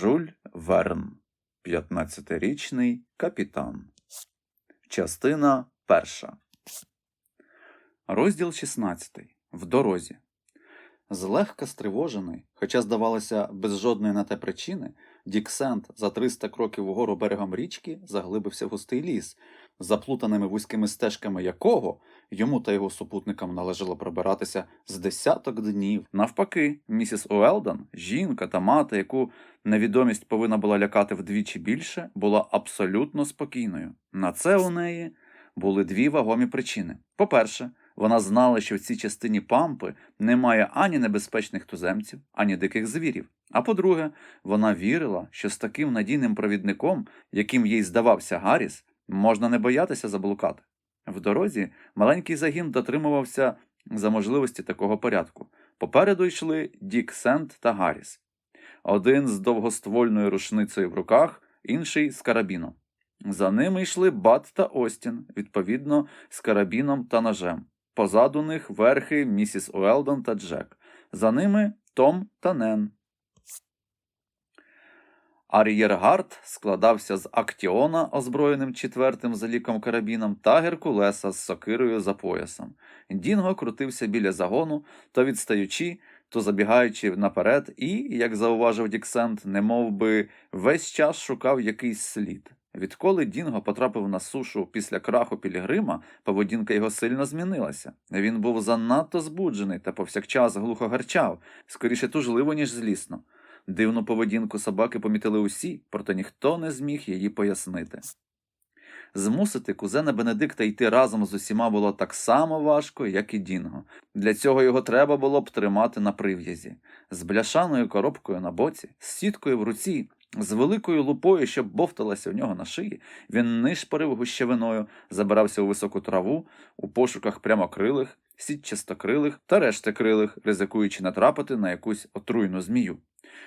Жуль Верн, 15-річний капітан. Частина перша. Розділ 16. В дорозі. Злегка стривожений, хоча здавалося, без жодної на те причини, Діксент за 300 кроків угору берегом річки заглибився в густий ліс, заплутаними вузькими стежками якого йому та його супутникам належало пробиратися з десяток днів. Навпаки, місіс Уелдон, жінка та мати, яку невідомість повинна була лякати вдвічі більше, була абсолютно спокійною. На це у неї були дві вагомі причини. По-перше, вона знала, що в цій частині пампи немає ані небезпечних туземців, ані диких звірів. А по-друге, вона вірила, що з таким надійним провідником, яким їй здавався Гарріс, можна не боятися заблукати. В дорозі маленький загін дотримувався за можливості такого порядку. Попереду йшли Дік Сент та Гарріс. Один з довгоствольною рушницею в руках, інший з карабіном. За ними йшли Бат та Остін, відповідно, з карабіном та ножем. Позаду них верхи місіс Уелдон та Джек. За ними Том та Нен. Ар'єргард складався з Актіона, озброєним четвертим за ліком карабіном, та Геркулеса з сокирою за поясом. Дінго крутився біля загону, то відстаючи, то забігаючи наперед, і, як зауважив Діксент, немов би весь час шукав якийсь слід. Відколи Дінго потрапив на сушу після краху Пілігрима, поведінка його сильно змінилася. Він був занадто збуджений та повсякчас глухо гарчав, скоріше тужливо, ніж злісно. Дивну поведінку собаки помітили усі, проте ніхто не зміг її пояснити. Змусити кузена Бенедикта йти разом з усіма було так само важко, як і Дінго. Для цього його треба було б тримати на прив'язі, з бляшаною коробкою на боці, з сіткою в руці, з великою лупою, що бовталася у нього на шиї, він нишпорив гущевиною, забирався у високу траву, у пошуках прямокрилих, сітчастокрилих та решти крилих, ризикуючи натрапити на якусь отруйну змію.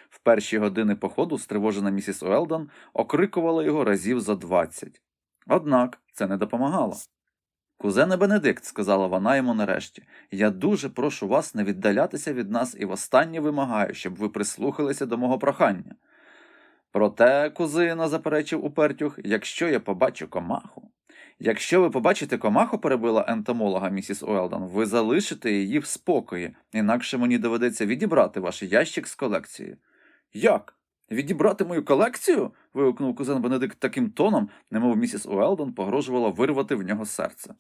В перші години походу стривожена місіс Уелдон окрикувала його разів за двадцять. Однак це не допомагало. Кузене Бенедикт, сказала вона йому нарешті, я дуже прошу вас не віддалятися від нас і востаннє вимагаю, щоб ви прислухалися до мого прохання. Проте, кузина, заперечив Упертюх, якщо я побачу комаху. Якщо ви побачите комаху, перебила ентомолога місіс Уелдон, ви залишите її в спокої, інакше мені доведеться відібрати ваш ящик з колекцією. Як? Відібрати мою колекцію? вигукнув кузен Бенедикт таким тоном, немов місіс Уелдон погрожувала вирвати в нього серце.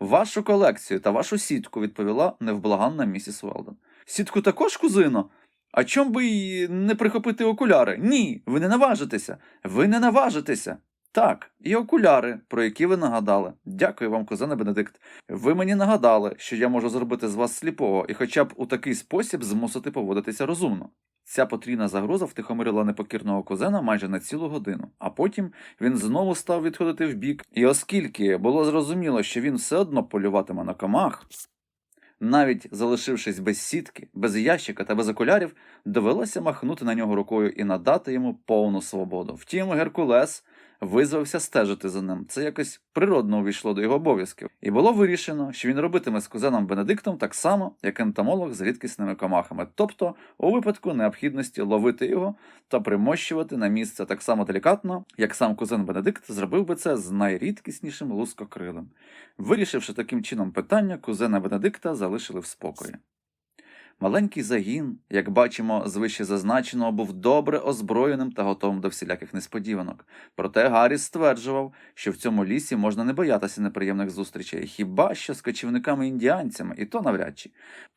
Вашу колекцію та вашу сітку, відповіла невблаганна місіс Уелдон. Сітку також, кузино? А чом би й не прихопити окуляри? Ні, ви не наважитеся. Ви не наважитеся. Так, і окуляри, про які ви нагадали. Дякую вам, кузене Бенедикт. Ви мені нагадали, що я можу зробити з вас сліпого і хоча б у такий спосіб змусити поводитися розумно. Ця потрійна загроза втихомирила непокірного кузена майже на цілу годину, а потім він знову став відходити вбік, і оскільки було зрозуміло, що він все одно полюватиме на комах, навіть залишившись без сітки, без ящика та без окулярів, довелося махнути на нього рукою і надати йому повну свободу. Втім, Геркулес визвався стежити за ним. Це якось природно увійшло до його обов'язків. І було вирішено, що він робитиме з кузеном Бенедиктом так само, як ентомолог з рідкісними комахами, тобто у випадку необхідності ловити його та примощувати на місце так само делікатно, як сам кузен Бенедикт зробив би це з найрідкіснішим лускокрилем. Вирішивши таким чином питання, кузена Бенедикта залишили в спокої. Маленький загін, як бачимо, з вище зазначеного, був добре озброєним та готовим до всіляких несподіванок. Проте Гарріс стверджував, що в цьому лісі можна не боятися неприємних зустрічей, хіба що з кочівниками-індіанцями, і то навряд чи.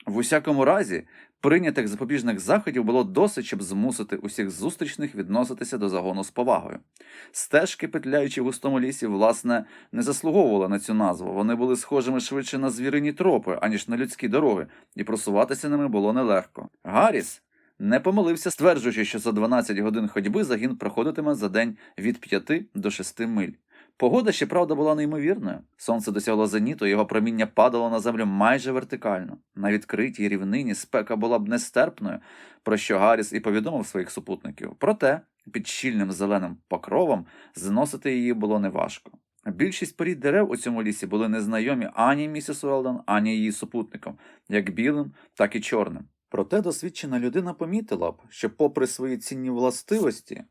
В усякому разі, прийнятих запобіжних заходів було досить, щоб змусити усіх зустрічних відноситися до загону з повагою. Стежки, петляючи в густому лісі, власне, не заслуговували на цю назву. Вони були схожими швидше на звірині тропи, аніж на людські дороги, і просуватися ними було нелегко. Гарріс не помилився, стверджуючи, що за 12 годин ходьби загін проходитиме за день від 5 до 6 миль. Погода, ще правда, була неймовірною. Сонце досягло зеніту, його проміння падало на землю майже вертикально. На відкритій рівнині спека була б нестерпною, про що Гарріс і повідомив своїх супутників. Проте, під щільним зеленим покровом зносити її було неважко. Більшість порід дерев у цьому лісі були незнайомі ані місіс Уелдон, ані її супутникам, як білим, так і чорним. Проте досвідчена людина помітила б, що, попри свої цінні властивості,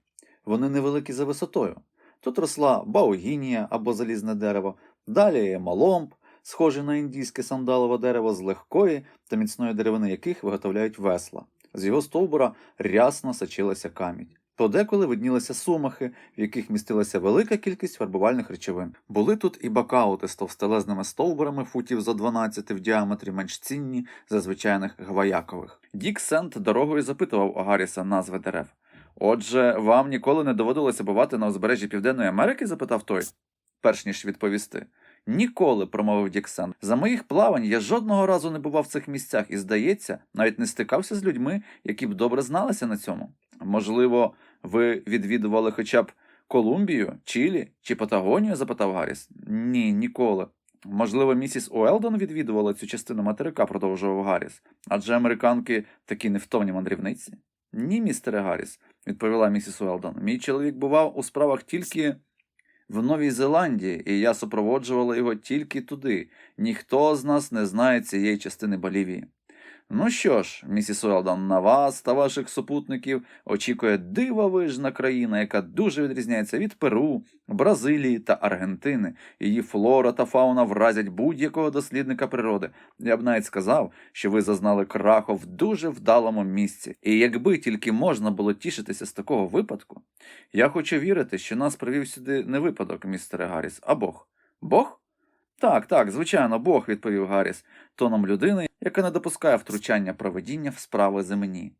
вони невеликі за висотою. Тут росла баугінія або залізне дерево, далі маломб, схожий на індійське сандалове дерево з легкої та міцної деревини яких виготовляють весла. З його стовбура рясно сочилася камінь. Подеколи виднілися сумахи, в яких містилася велика кількість фарбувальних речовин. Були тут і бакаути з товстелезними стовбурами футів за 12 в діаметрі менш цінні за звичайних гваякових. Дік Сент дорогою запитував у Гарріса назви дерев. Отже, вам ніколи не доводилося бувати на узбережжі Південної Америки? запитав той, перш ніж відповісти. Ніколи, промовив Діксен. За моїх плавань я жодного разу не бував в цих місцях і, здається, навіть не стикався з людьми, які б добре зналися на цьому. Можливо, ви відвідували хоча б Колумбію, Чилі чи Патагонію? запитав Гарріс. Ні, ніколи. Можливо, місіс Уелдон відвідувала цю частину материка, продовжував Гарріс. Адже американки такі невтомні мандрівниці. Ні, містере Гарріс, відповіла місіс Уелдон. Мій чоловік бував у справах тільки в Новій Зеландії, і я супроводжувала його тільки туди. Ніхто з нас не знає цієї частини Болівії. Ну що ж, місіс Уелдон, на вас та ваших супутників очікує дивовижна країна, яка дуже відрізняється від Перу, Бразилії та Аргентини. Її флора та фауна вразять будь-якого дослідника природи. Я б навіть сказав, що ви зазнали краху в дуже вдалому місці. І якби тільки можна було тішитися з такого випадку, я хочу вірити, що нас привів сюди не випадок, містере Гарріс, а Бог. Бог? Так, так, звичайно, Бог, відповів Гарріс, тоном людини, яка не допускає втручання проведіння в справи земні.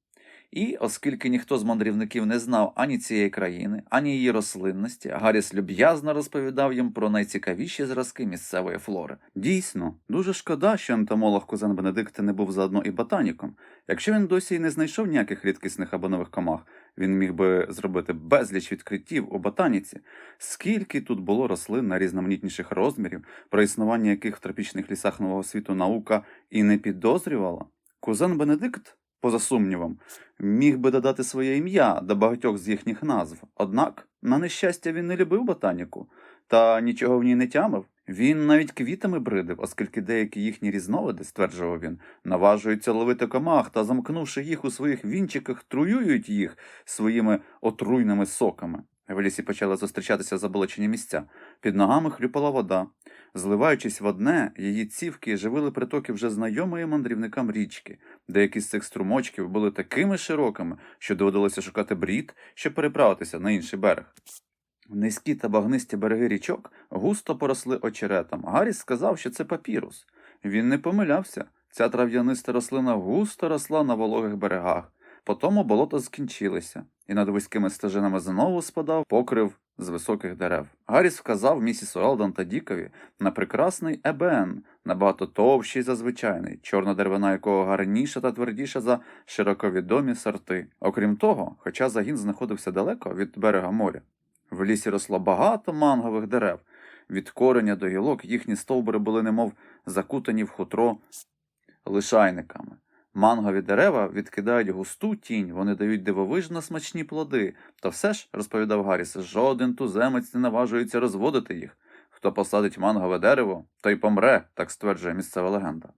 І, оскільки ніхто з мандрівників не знав ані цієї країни, ані її рослинності, Гарріс люб'язно розповідав їм про найцікавіші зразки місцевої флори. Дійсно, дуже шкода, що ентомолог кузен Бенедикт не був заодно і ботаніком. Якщо він досі й не знайшов ніяких рідкісних або нових комах, він міг би зробити безліч відкриттів у ботаніці. Скільки тут було рослин найрізноманітніших розмірів, про існування яких в тропічних лісах нового світу наука і не підозрювала? Кузен Бенедикт, поза сумнівом, міг би додати своє ім'я до багатьох з їхніх назв. Однак, на нещастя, він не любив ботаніку та нічого в ній не тямив. Він навіть квітами бридив, оскільки деякі їхні різновиди, стверджував він, наважуються ловити комах та, замкнувши їх у своїх вінчиках, труюють їх своїми отруйними соками. В лісі почали зустрічатися заболочені місця. Під ногами хлюпала вода. Зливаючись в одне, її цівки живили притоки вже знайомої мандрівникам річки. Деякі з цих струмочків були такими широкими, що доводилося шукати брід, щоб переправитися на інший берег. Низькі та багнисті береги річок густо поросли очеретом. Гарріс сказав, що це папірус. Він не помилявся. Ця трав'яниста рослина густо росла на вологих берегах. Потому болота скінчилися, і над вузькими стежинами знову спадав покрив з високих дерев. Гарріс вказав місіс Уелдон та Дікові на прекрасний ебен, набагато товщий за звичайний, чорна деревина якого гарніша та твердіша за широковідомі сорти. Окрім того, хоча загін знаходився далеко від берега моря, в лісі росло багато мангових дерев. Від кореня до гілок їхні стовбури були немов закутані в хутро лишайниками. Мангові дерева відкидають густу тінь, вони дають дивовижно смачні плоди. Та все ж, розповідав Гарріс, жоден туземець не наважується розводити їх. Хто посадить мангове дерево, той помре, так стверджує місцева легенда.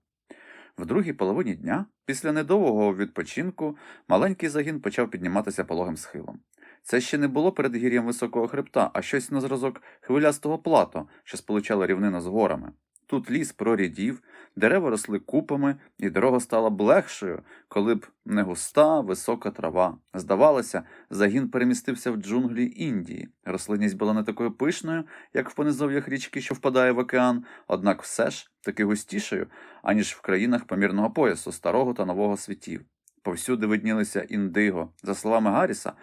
В другій половині дня, після недовгого відпочинку, маленький загін почав підніматися пологим схилом. Це ще не було передгір'ям високого хребта, а щось на зразок хвилястого плато, що сполучало рівнину з горами. Тут ліс прорідів, дерева росли купами, і дорога стала б легшою, коли б не густа, висока трава. Здавалося, загін перемістився в джунглі Індії. Рослинність була не такою пишною, як в понизов'ях річки, що впадає в океан, однак все ж таки густішою, аніж в країнах помірного поясу, старого та нового світів. Повсюди виднілися індиго. За словами Гарріса,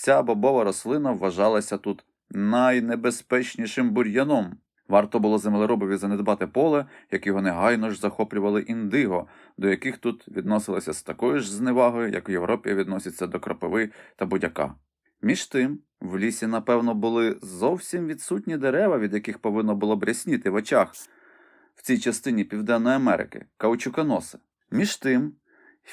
ця бобова рослина вважалася тут найнебезпечнішим бур'яном. Варто було землеробові занедбати поле, як його негайно ж захоплювали індиго, до яких тут відносилися з такою ж зневагою, як в Європі відносяться до кропиви та будяка. Між тим, в лісі, напевно, були зовсім відсутні дерева, від яких повинно було б рясніти в очах в цій частині Південної Америки, каучуконоси. Між тим,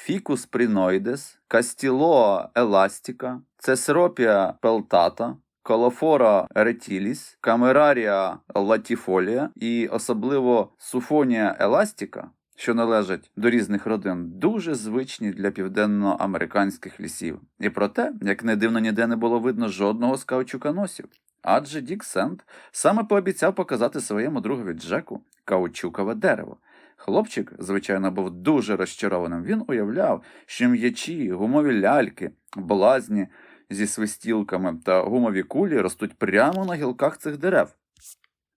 Фікус приноїдес, Кастілоа еластіка, Цесропія пелтата, Колофора ретіліс, Камерарія латіфолія і особливо Суфонія еластіка що належать до різних родин, дуже звичні для південноамериканських лісів. І проте, як не дивно, ніде не було видно жодного з каучуконосів. Адже Дік Сент саме пообіцяв показати своєму другові Джеку каучукове дерево. Хлопчик, звичайно, був дуже розчарованим. Він уявляв, що м'ячі, гумові ляльки, блазні зі свистілками та гумові кулі ростуть прямо на гілках цих дерев.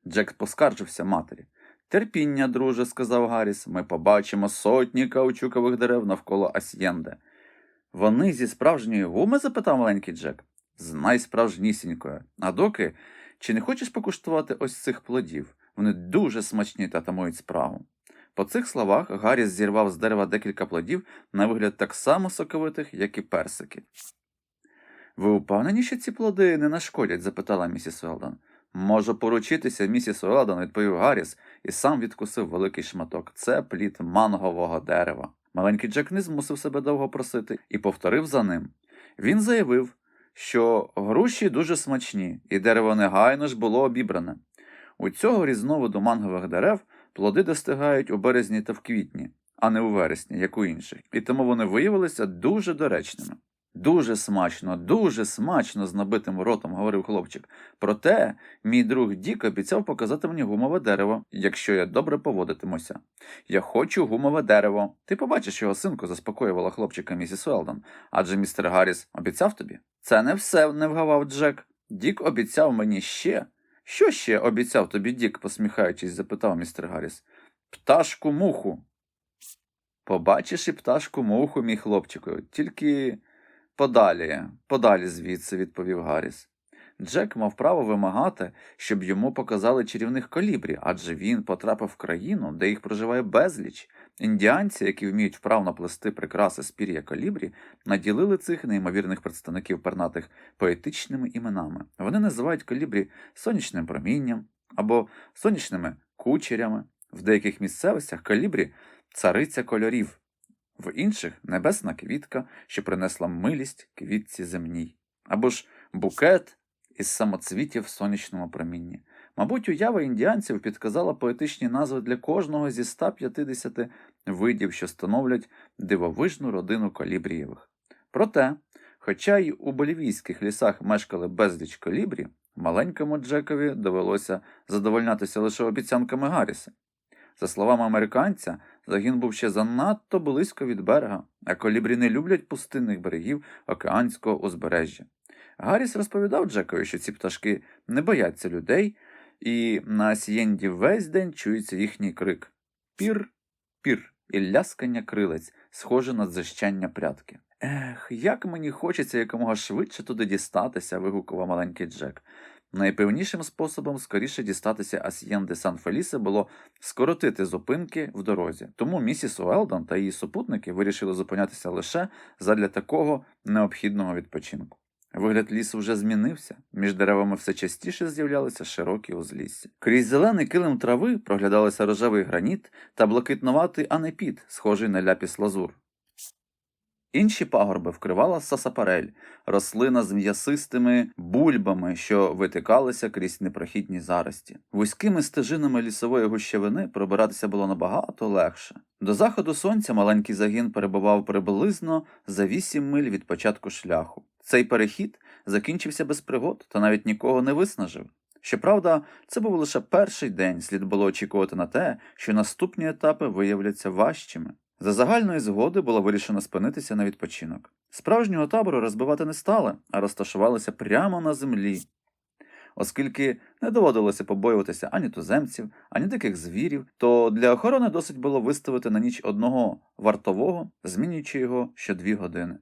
Джек поскаржився матері. Терпіння, друже, сказав Гарріс, ми побачимо сотні каучукових дерев навколо Асьєнде. Вони зі справжньої гуми? запитав маленький Джек. З найсправжнісінькою. А доки, чи не хочеш покуштувати ось цих плодів? Вони дуже смачні та тамують справу. По цих словах Гарріс зірвав з дерева декілька плодів, на вигляд так само соковитих, як і персики. Ви впевнені, що ці плоди не нашкодять? запитала місіс Уелдон. Можу поручитися, місіс Уелдон, відповів Гарріс і сам відкусив великий шматок. Це плід мангового дерева. Маленький Джек не змусив себе довго просити і повторив за ним. Він заявив, що груші дуже смачні, і дерево негайно ж було обібране. У цього різновиду мангових дерев плоди достигають у березні та в квітні, а не у вересні, як у інших, і тому вони виявилися дуже доречними. Дуже смачно, дуже смачно, з набитим ротом говорив хлопчик. Проте мій друг Дік обіцяв показати мені гумове дерево, якщо я добре поводитимуся. Я хочу гумове дерево. Ти побачиш його синку, заспокоювала хлопчика місіс Уелдон. Адже містер Гарріс обіцяв тобі? Це не все, не вгавав Джек. Дік обіцяв мені ще. Що ще обіцяв тобі Дік, посміхаючись, запитав містер Гарріс. Пташку муху. Побачиш і пташку муху, мій хлопчику, тільки подалі, подалі звідси, відповів Гарріс. Джек мав право вимагати, щоб йому показали чарівних колібрі, адже він потрапив в країну, де їх проживає безліч. Індіанці, які вміють вправно плести прикраси з пір'я колібрі, наділили цих неймовірних представників пернатих поетичними іменами. Вони називають колібрі сонячним промінням або сонячними кучерями. В деяких місцевостях колібрі цариця кольорів, в інших небесна квітка, що принесла милість квітці земній, або ж букет із самоцвітів в сонячному промінні. Мабуть, уява індіанців підказала поетичні назви для кожного зі 150 видів, що становлять дивовижну родину колібрієвих. Проте, хоча й у болівійських лісах мешкали безліч колібрі, маленькому Джекові довелося задовольнятися лише обіцянками Гарріса. За словами американця, загін був ще занадто близько від берега, а колібрі не люблять пустинних берегів океанського узбережжя. Гарріс розповідав Джекові, що ці пташки не бояться людей, і на сієнді весь день чується їхній крик пір, пір і ляскання крилець, схоже на дзищання прятки. Ех, як мені хочеться якомога швидше туди дістатися, вигукував маленький Джек. Найпевнішим способом скоріше дістатися Асьєнди Сан Фелісе було скоротити зупинки в дорозі. Тому місіс Уелдон та її супутники вирішили зупинятися лише задля такого необхідного відпочинку. Вигляд лісу вже змінився, між деревами все частіше з'являлися широкі узлісся. Крізь зелений килим трави проглядалися рожевий граніт та блакитнуватий анепіт, схожий на ляпіс лазур. Інші пагорби вкривала сасапарель, рослина з м'ясистими бульбами, що витикалися крізь непрохідні зарості. Вузькими стежинами лісової гущевини пробиратися було набагато легше. До заходу сонця маленький загін перебував приблизно за вісім миль від початку шляху. Цей перехід закінчився без пригод та навіть нікого не виснажив. Щоправда, це був лише перший день, слід було очікувати на те, що наступні етапи виявляться важчими. За загальної згоди було вирішено спинитися на відпочинок. Справжнього табору розбивати не стали, а розташувалися прямо на землі. Оскільки не доводилося побоюватися ані туземців, ані диких звірів, то для охорони досить було виставити на ніч одного вартового, змінюючи його щодві години.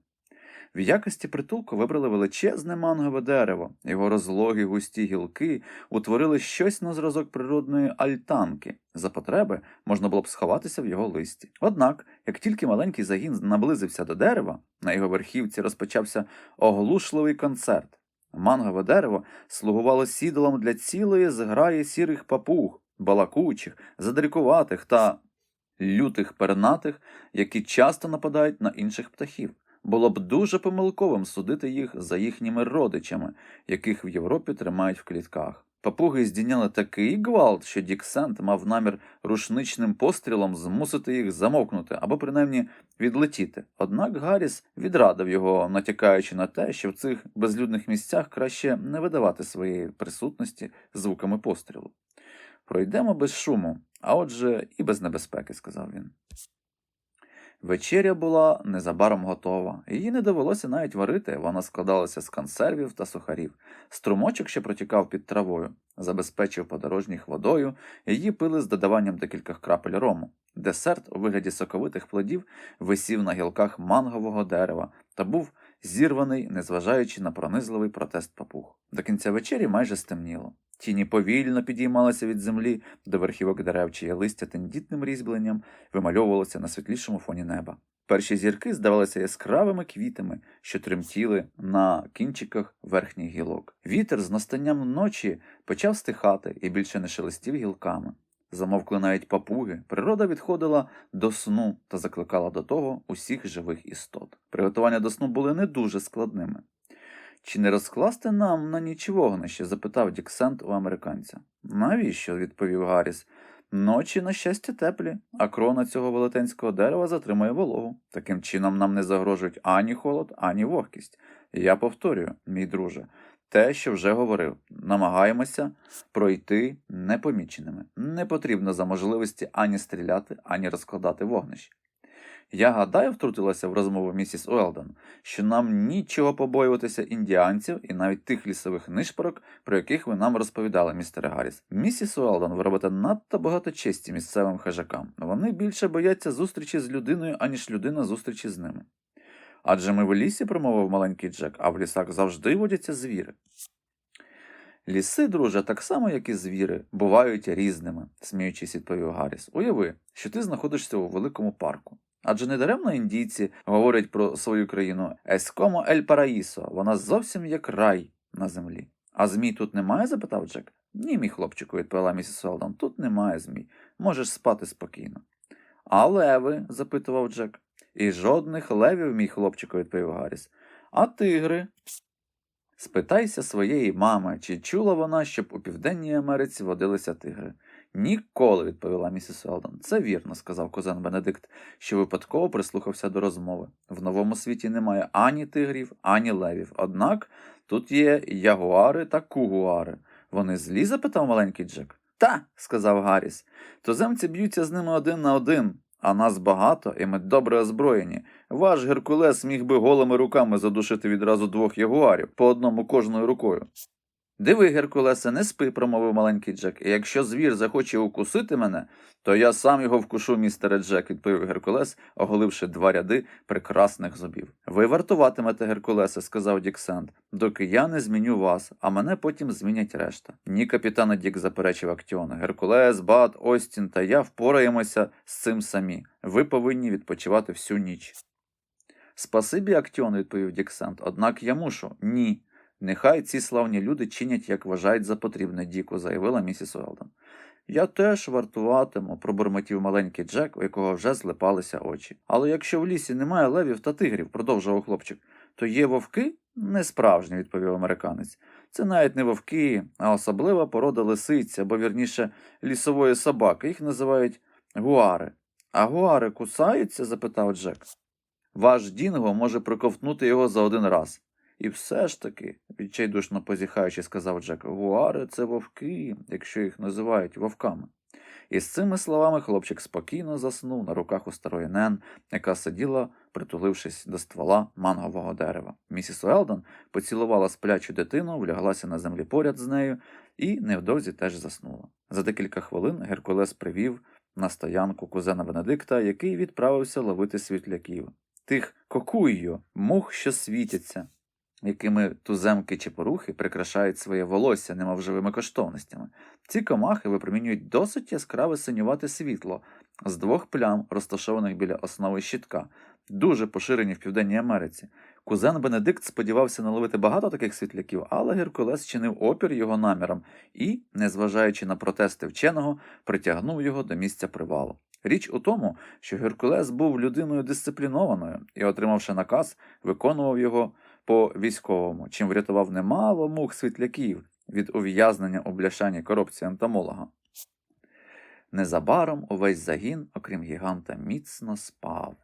В якості притулку вибрали величезне мангове дерево, його розлогі густі гілки утворили щось на зразок природної альтанки. За потреби можна було б сховатися в його листі. Однак, як тільки маленький загін наблизився до дерева, на його верхівці розпочався оглушливий концерт. Мангове дерево слугувало сідолом для цілої зграї сірих папуг, балакучих, задрікуватих та лютих пернатих, які часто нападають на інших птахів. Було б дуже помилковим судити їх за їхніми родичами, яких в Європі тримають в клітках. Папуги здійняли такий гвалт, що Дік Сент мав намір рушничним пострілом змусити їх замовкнути або принаймні відлетіти. Однак Гарріс відрадив його, натякаючи на те, що в цих безлюдних місцях краще не видавати своєї присутності звуками пострілу. Пройдемо без шуму, а отже і без небезпеки, сказав він. Вечеря була незабаром готова. Її не довелося навіть варити, вона складалася з консервів та сухарів. Струмочок, що протікав під травою, забезпечив подорожніх водою, її пили з додаванням декількох крапель рому. Десерт у вигляді соковитих плодів висів на гілках мангового дерева та був зірваний, незважаючи на пронизливий протест папуг. До кінця вечері майже стемніло. Тіні повільно підіймалися від землі до верхівок дерев, чиє листя тендітним різьбленням вимальовувалося на світлішому фоні неба. Перші зірки здавалися яскравими квітами, що тремтіли на кінчиках верхніх гілок. Вітер з настанням ночі почав стихати і більше не шелестів гілками. Замовкли навіть папуги. Природа відходила до сну та закликала до того усіх живих істот. Приготування до сну були не дуже складними. Чи не розкласти нам на ніч вогнище? запитав Діксент у американця. Навіщо? відповів Гарріс. Ночі, на щастя, теплі, а крона цього велетенського дерева затримує вологу. Таким чином нам не загрожують ані холод, ані вогкість. Я повторюю, мій друже, те, що вже говорив, намагаємося пройти непоміченими. Не потрібно за можливості ані стріляти, ані розкладати вогнище. Я гадаю, втрутилася в розмову місіс Уелдон, що нам нічого побоюватися індіанців і навіть тих лісових нишпорок, про яких ви нам розповідали, містер Гарріс. Місіс Уелдон, ви робите надто багато честі місцевим хижакам. Вони більше бояться зустрічі з людиною, аніж людина зустрічі з ними. Адже ми в лісі, промовив маленький Джек, а в лісах завжди водяться звіри. Ліси, друже, так само, як і звіри, бувають різними, сміючись, відповів Гарріс. Уяви, що ти знаходишся у великому парку. Адже недаремно індійці говорять про свою країну Ескомо Ель Параїсо, вона зовсім як рай на землі. А змій тут немає? запитав Джек. Ні, мій хлопчику, відповіла місіс Уелдон, тут немає змій. Можеш спати спокійно. А леви? запитував Джек. І жодних левів, мій хлопчику, відповів Гарріс. А тигри? Спитайся своєї мами, чи чула вона, щоб у Південній Америці водилися тигри. Ніколи, відповіла місіс Уелдон. Це вірно, сказав кузен Бенедикт, що випадково прислухався до розмови. В новому світі немає ані тигрів, ані левів. Однак тут є ягуари та кугуари. Вони злі? запитав маленький Джек. Та, сказав Гарріс. Туземці б'ються з ними один на один, а нас багато, і ми добре озброєні. Ваш Геркулес міг би голими руками задушити відразу двох ягуарів, по одному кожною рукою. Диви, Геркулесе, не спи, промовив маленький Джек. І якщо звір захоче укусити мене, то я сам його вкушу, містере Джек, відповів Геркулес, оголивши два ряди прекрасних зубів. Ви вартуватимете, Геркулесе, сказав Дік Сент, доки я не зміню вас, а мене потім змінять решта. Ні, капітане Дік, заперечив Актіон. Геркулес, Бат, Остін та я впораємося з цим самі. Ви повинні відпочивати всю ніч. Спасибі, Актіон, відповів Дік Сент, однак я мушу. Ні. Нехай ці славні люди чинять, як вважають за потрібне, Діку, заявила місіс Уелдон. Я теж вартуватиму, пробурмотів маленький Джек, у якого вже злипалися очі. Але якщо в лісі немає левів та тигрів, продовжував хлопчик, то є вовки? Не справжні, відповів американець. Це навіть не вовки, а особлива порода лисиць, або вірніше лісової собаки. Їх називають гуари. А гуари кусаються? запитав Джек. Ваш Дінго може проковтнути його за один раз. І все ж таки, відчайдушно позіхаючи, сказав Джек, гуари це вовки, якщо їх називають вовками. І з цими словами хлопчик спокійно заснув на руках у старої Нен, яка сиділа, притулившись до ствола мангового дерева. Місіс Уелдон поцілувала сплячу дитину, вляглася на землі поряд з нею і невдовзі теж заснула. За декілька хвилин Геркулес привів на стоянку кузена Бенедикта, який відправився ловити світляків. Тих кокуйо, мух, що світяться якими туземки чи порухи прикрашають своє волосся немов живими коштовностями. Ці комахи випромінюють досить яскраве синювате світло з двох плям, розташованих біля основи щитка, дуже поширені в Південній Америці. Кузен Бенедикт сподівався наловити багато таких світляків, але Геркулес чинив опір його намірам і, незважаючи на протести вченого, притягнув його до місця привалу. Річ у тому, що Геркулес був людиною дисциплінованою і, отримавши наказ, виконував його по військовому, чим врятував немало мух світляків, від ув'язнення у бляшаній коробці ентомолога. Незабаром увесь загін, окрім гіганта, міцно спав.